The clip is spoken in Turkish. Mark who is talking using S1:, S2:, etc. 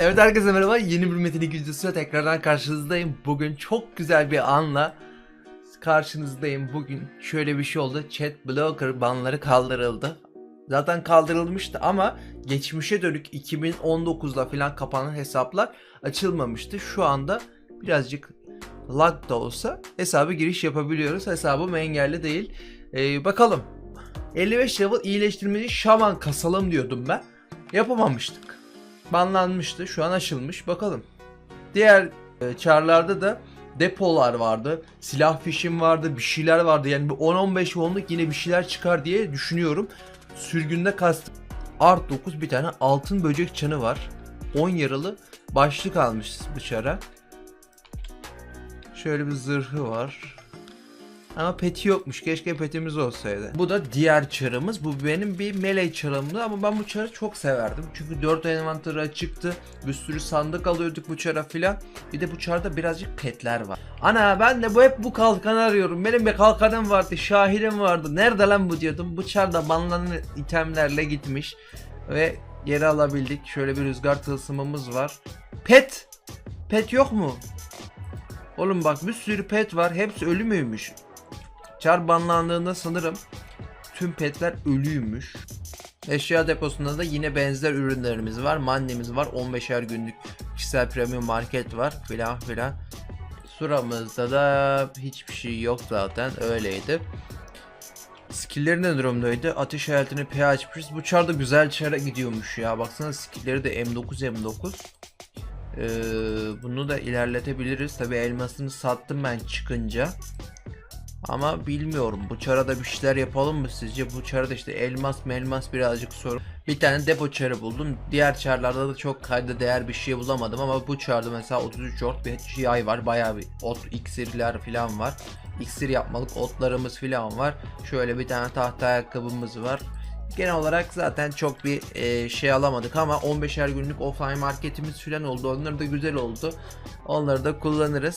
S1: Evet herkese merhaba. Yeni bir Metin 2 videosuyla tekrardan karşınızdayım. Bugün çok güzel bir anla karşınızdayım. Bugün şöyle bir şey oldu. Chat blocker banları kaldırıldı. Zaten kaldırılmıştı ama geçmişe dönük 2019'da falan kapanan hesaplar açılmamıştı. Şu anda birazcık lag da olsa hesaba giriş yapabiliyoruz. Hesabım engelli değil. Ee, bakalım. 55 level iyileştirmeci şaman kasalım diyordum ben. Yapamamıştık banlanmıştı. Şu an açılmış. Bakalım. Diğer e, çarlarda da depolar vardı. Silah fişim vardı. Bir şeyler vardı. Yani bir 10-15 onluk yine bir şeyler çıkar diye düşünüyorum. Sürgünde kastım. Art 9 bir tane altın böcek çanı var. 10 yaralı başlık almış bıçara. Şöyle bir zırhı var. Ama peti yokmuş. Keşke petimiz olsaydı. Bu da diğer çarımız. Bu benim bir melee çarımdı ama ben bu çarı çok severdim. Çünkü 4 envanter açıktı. Bir sürü sandık alıyorduk bu çara filan. Bir de bu çarda birazcık petler var. Ana ben de bu hep bu kalkanı arıyorum. Benim bir kalkanım vardı. Şahirim vardı. Nerede lan bu diyordum. Bu çarda banlanan itemlerle gitmiş. Ve geri alabildik. Şöyle bir rüzgar tılsımımız var. Pet! Pet yok mu? Oğlum bak bir sürü pet var. Hepsi ölü müymüş? Çar banlandığında sanırım tüm petler ölüymüş. Eşya deposunda da yine benzer ürünlerimiz var. Mandemiz var. 15'er günlük kişisel premium market var filan filan. Suramızda da hiçbir şey yok zaten öyleydi. Skill'leri ne durumdaydı? Ateş hayatını pH Priest. Bu çar da güzel çara gidiyormuş ya. Baksana skill'leri de M9 M9. Ee, bunu da ilerletebiliriz. Tabi elmasını sattım ben çıkınca. Ama bilmiyorum. Bu çarada bir şeyler yapalım mı sizce? Bu çarada işte elmas melmas birazcık sorun. Bir tane depo çarı buldum. Diğer çarlarda da çok kayda değer bir şey bulamadım ama bu çarda mesela 33 ort bir yay var. Bayağı bir ot iksirler falan var. İksir yapmalık otlarımız falan var. Şöyle bir tane tahta ayakkabımız var. Genel olarak zaten çok bir e, şey alamadık ama 15'er günlük offline marketimiz falan oldu. Onlar da güzel oldu. Onları da kullanırız.